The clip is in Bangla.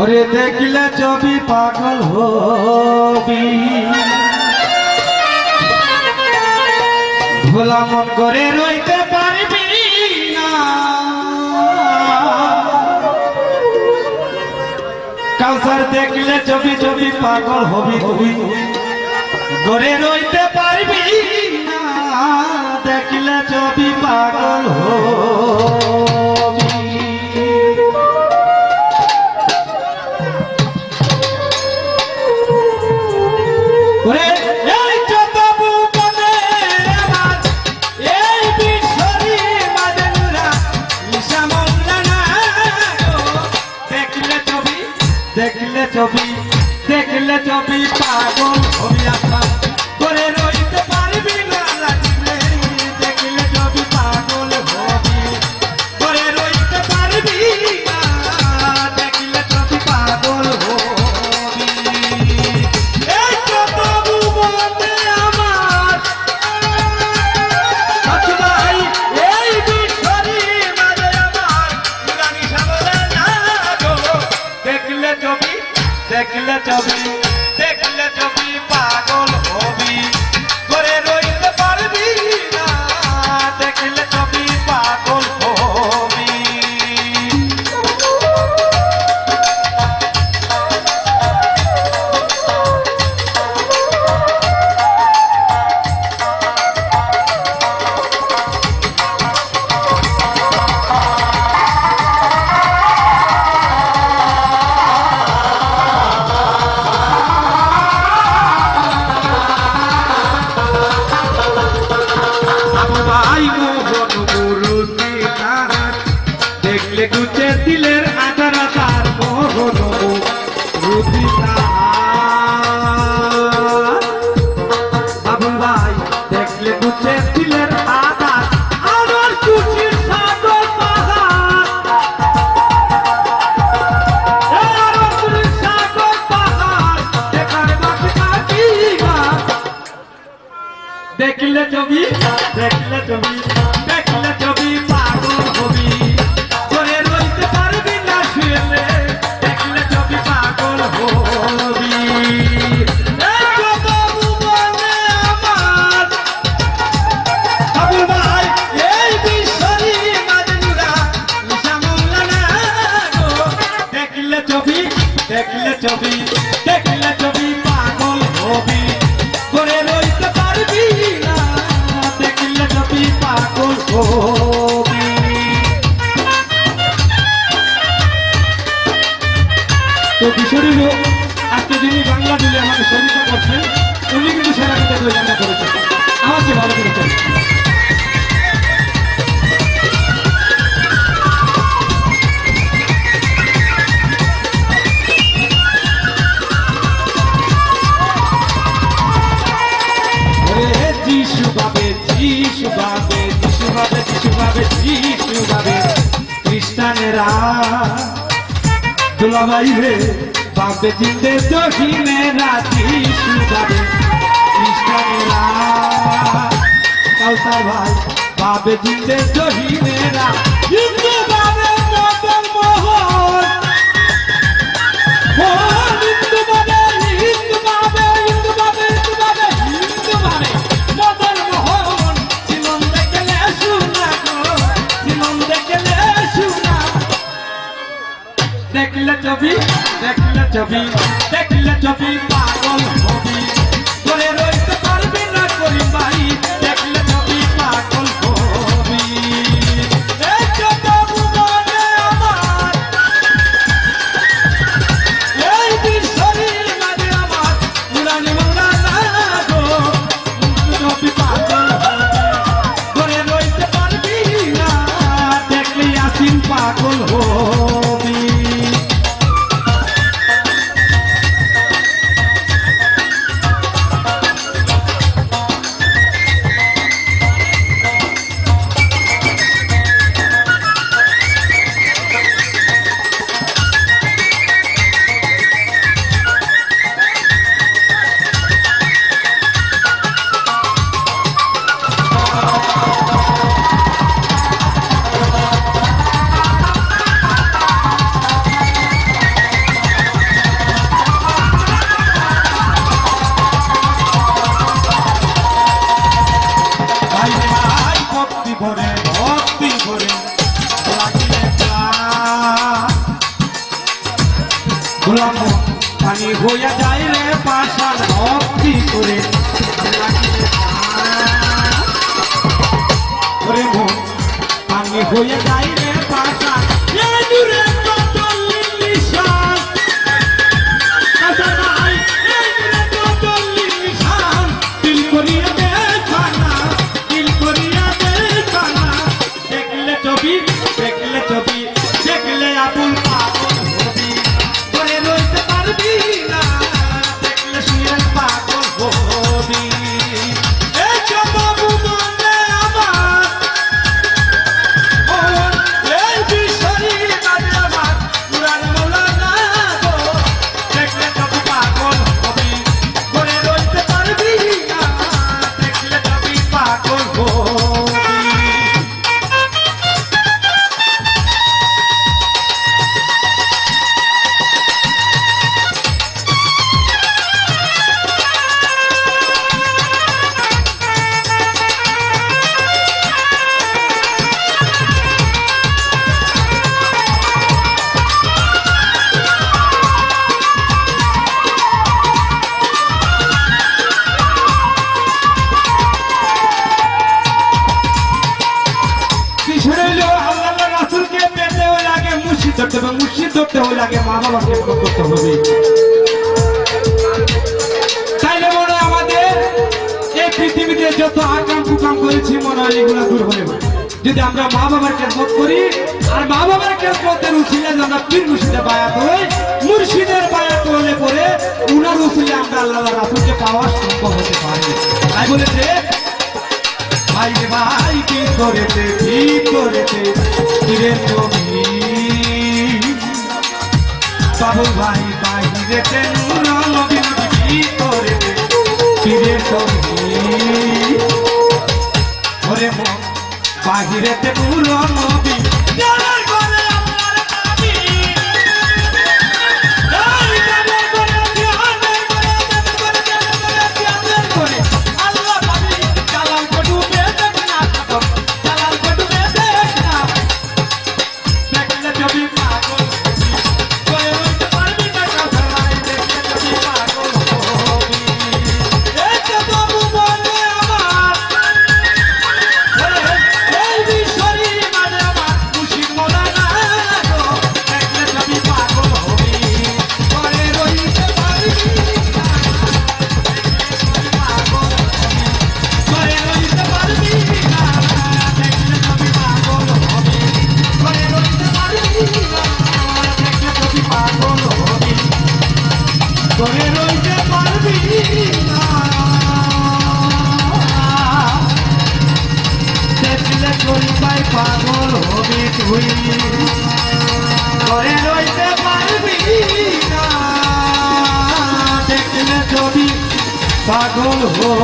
ওরে দেখলে ছবি পাগল হবি। ভোলা মন করে রইতে পারবি না। দেখলে ছবি ছবি পাগল হবি হবি গড়ে রইতে পারবি না। দেখলে ছবি পাগল হবি। ছবি দেখলে ছবি পাগল হবি আপনার তো কিশোরী লোক আজকে যিনি বাংলা তুলে আমাকে সহযোগিতা করছেন উনি কিন্তু সেরা কিন্তু করেছেন আমার চেয়ে ভালো করেছেন দুলাভাই রে, বাপে চিনতে তো হিমে রাতি সুদারে কৃষ্ণেরা কাউসার ভাই, বাপে চিনতে তো হিমে রাতি। Let you, let of you. ভক্তি ভরে ভক্তি ভরে, লাগিলে গোলাপ পানি হইয়া যাইলে পাশাল ভক্তি করে পানি হইয়া যাইলে দেখলে ছবি করতে হবে। তাইলে মনে আমাদের এই পৃথিবীতে যত আকাম কুকাম করেছি, মনে হয় এগুলো দূর হয়ে যদি আমরা মা বাবার খেদমত করি, আর মা বাবার খেদমতের উচিলে আমরা পীর মুর্শিদে বায়াত হই, মুর্শিদের বায়াত হলে পরে উনার উচিলে আমরা আল্লাহ রাসূলকে পাওয়া সম্ভব হতে পারে। তাই বলেছে ভাই রে ভাই কি করেছে কি করেছে কিরে তুমি বাবু ভাই বাইরে করেছে কিরে? তুমি বাহিরেতে নূর পাগল হবি তুই। ঘরে রইতে পারবি না। দেখলে যদি পাগল হবি।